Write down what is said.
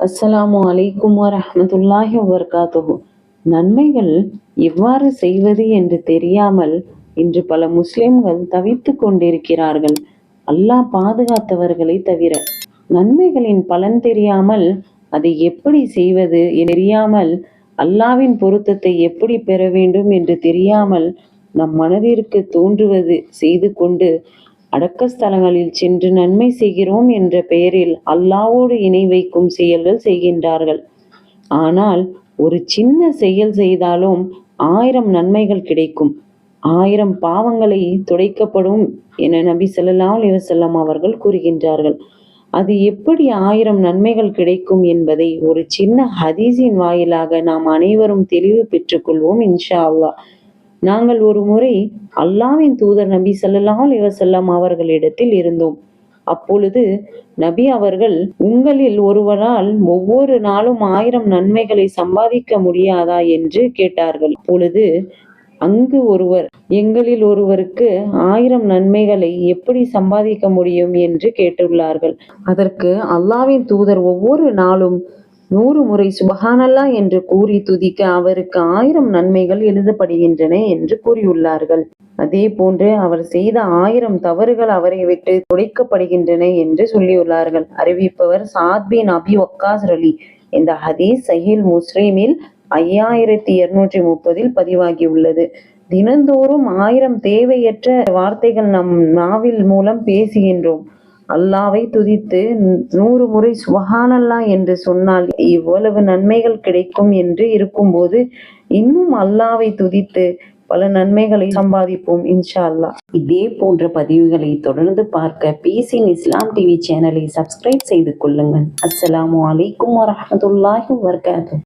அஸ்ஸலாமு அலைக்கும் வரமத்துல்லாஹி வபரகாத்துஹு. நன்மைகள் எவ்வாறு செய்வது என்று தெரியாமல் இன்று பல முஸ்லிம்கள் தவித்து கொண்டிருக்கிறார்கள். அல்லாஹ் பாதுகாத்தவர்களை தவிர நன்மைகளின் பலன் தெரியாமல் அதை எப்படி செய்வது தெரியாமல் அல்லாவின் பொருத்தத்தை எப்படி பெற வேண்டும் என்று தெரியாமல் நம் மனதிற்கு தோன்றுவது செய்து கொண்டு அடக்க ஸ்தலங்களில் சென்று நன்மை செய்கிறோம் என்ற பெயரில் அல்லாவோடு இணை வைக்கும் செயல்கள் செய்கின்றார்கள். ஆனால் ஒரு சின்ன செயல் செய்தாலும் ஆயிரம் நன்மைகள் கிடைக்கும். ஆயிரம் பாவங்களை துடைக்கப்படும் என நபி ஸல்லல்லாஹு அலிவசல்லாம் அவர்கள் கூறுகின்றார்கள். அது எப்படி ஆயிரம் நன்மைகள் கிடைக்கும் என்பதை ஒரு சின்ன ஹதீஸின் வாயிலாக நாம் அனைவரும் தெளிவு பெற்றுக்கொள்வோம் இன்ஷா அல்லாஹ். நாங்கள் ஒரு முறை அல்லாவின் தூதர் நபி செல்லலாம் அலைஹி அவர்களிடத்தில் இருந்தோம். அப்பொழுது நபி அவர்கள் உங்களில் ஒருவரால் ஒவ்வொரு நாளும் ஆயிரம் நன்மைகளை சம்பாதிக்க முடியாதா? என்று கேட்டார்கள். அப்பொழுது அங்கு ஒருவர் எங்களில் ஒருவருக்கு ஆயிரம் நன்மைகளை எப்படி சம்பாதிக்க முடியும்? என்று கேட்டுள்ளார்கள். அதற்கு அல்லாவின் தூதர் ஒவ்வொரு நாளும் நூறு முறை சுபஹானல்லா என்று கூறி துதிக்க அவருக்கு ஆயிரம் நன்மைகள் எழுதப்படுகின்றன என்று கூறியுள்ளார்கள். அதே போன்று அவர் செய்த ஆயிரம் தவறுகள் அவரை விட்டு துடைக்கப்படுகின்றன என்று சொல்லியுள்ளார்கள். அறிவிப்பவர் சாத் பின் அபி ஒக்காஸ் அலி. இந்த ஹதீஸ் சஹில் முஸ்லீமில் ஐயாயிரத்தி இருநூற்றி முப்பதில் பதிவாகியுள்ளது. தினந்தோறும் ஆயிரம் தேவையற்ற வார்த்தைகள் நம் நாவில் மூலம் பேசுகின்றோம். அல்லாவை துதித்து நூறு முறை சுபஹானல்லா என்று சொன்னால் இவ்வளவு நன்மைகள் கிடைக்கும் என்று இருக்கும்போது இன்னும் அல்லாவை துதித்து பல நன்மைகளை சம்பாதிப்போம் இன்ஷா அல்லாஹ் இதே போன்ற பதிவுகளை தொடர்ந்து பார்க்க பீசின் இஸ்லாம் டிவி சேனலை சப்ஸ்கிரைப் செய்து கொள்ளுங்கள். அஸ்ஸலாமு அலைக்கும் வரஹ்மத்துல்லாஹி வபரகாத்துஹு